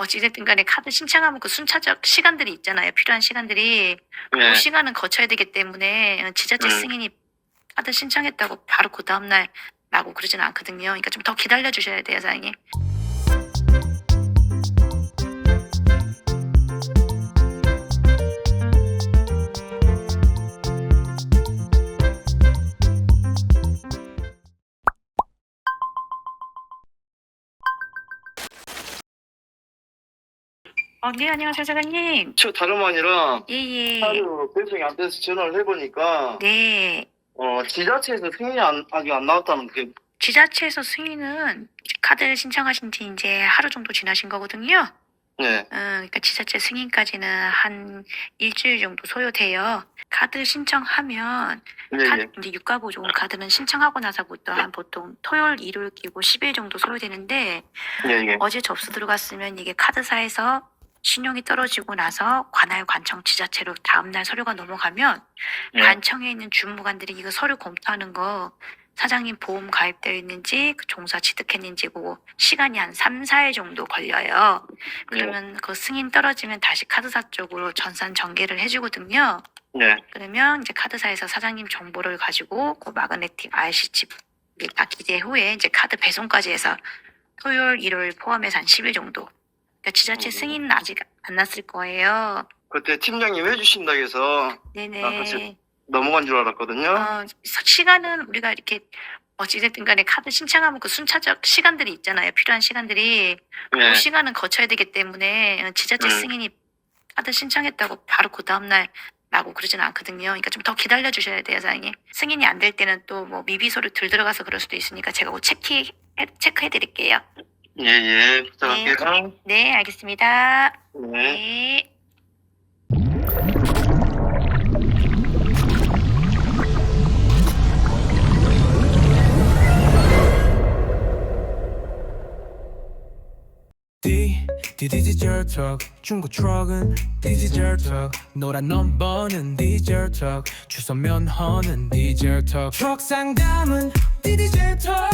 어찌됐든 간에 카드 신청하면 그 순차적 시간들이 있잖아요. 필요한 시간들이. 네. 그 시간은 거쳐야 되기 때문에 지자체 음. 승인이 카드 신청했다고 바로 그 다음날 나고 그러지는 않거든요. 그러니까 좀 더 기다려 주셔야 돼요, 사장님. 어, 네, 안녕하세요, 사장님. 저 다름 아니라 예, 예. 하루 배송이 안 돼서 전화를 해보니까 네. 어 지자체에서 승인이 안, 아직 안 나왔다는 게 지자체에서 승인은 카드 신청하신 지 이제 하루 정도 지나신 거거든요. 네. 음, 그러니까 지자체 승인까지는 한 일주일 정도 소요돼요. 카드 신청하면 예, 카드, 예. 이제 유가 보조금 카드는 신청하고 나서부터 한 보통 토요일, 일요일 끼고 10일 정도 소요되는데 예, 예. 어제 접수 들어갔으면 이게 카드사에서 신용이 떨어지고 나서 관할 관청 지자체로 다음날 서류가 넘어가면 예. 관청에 있는 주무관들이 이거 서류 검토하는 거 사장님 보험 가입되어 있는지 그 종사 취득했는지 보고 시간이 한 3, 4일 정도 걸려요. 그러면 그 승인 떨어지면 다시 카드사 쪽으로 전산 전개를 해주거든요. 네. 그러면 이제 카드사에서 사장님 정보를 가지고 그 마그네틱 RC칩 다 기재 후에 이제 카드 배송까지 해서 토요일, 일요일 포함해서 한 10일 정도. 그러니까 지자체 음. 승인은 아직 안 났을 거예요. 그때 팀장님 해주신다 해서 네네. 아. 넘어간 줄 알았거든요. 어, 서- 시간은 우리가 이렇게 어찌됐든 간에 카드 신청하면 그 순차적 시간들이 있잖아요. 필요한 시간들이. 네. 그 시간은 거쳐야 되기 때문에 어, 지자체 음. 승인이 카드 신청했다고 바로 그 다음날 나고 그러지는 않거든요. 그러니까 좀 더 기다려 주셔야 돼요, 사장님. 승인이 안 될 때는 또 뭐 미비소를 들 들어가서 그럴 수도 있으니까 제가 뭐 체크, 체크해 드릴게요. 예, 예. 부탁할게요. 네, 알겠습니다. 네. 네. D D 디지털 턱 중고 트럭은 디지털 턱 노란 넘버는 디지털 턱 주소 면허는 디지털 턱 트럭 상담은 디지털 턱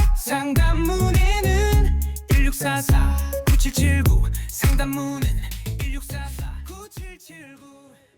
9779 상담 문의는 1644 9779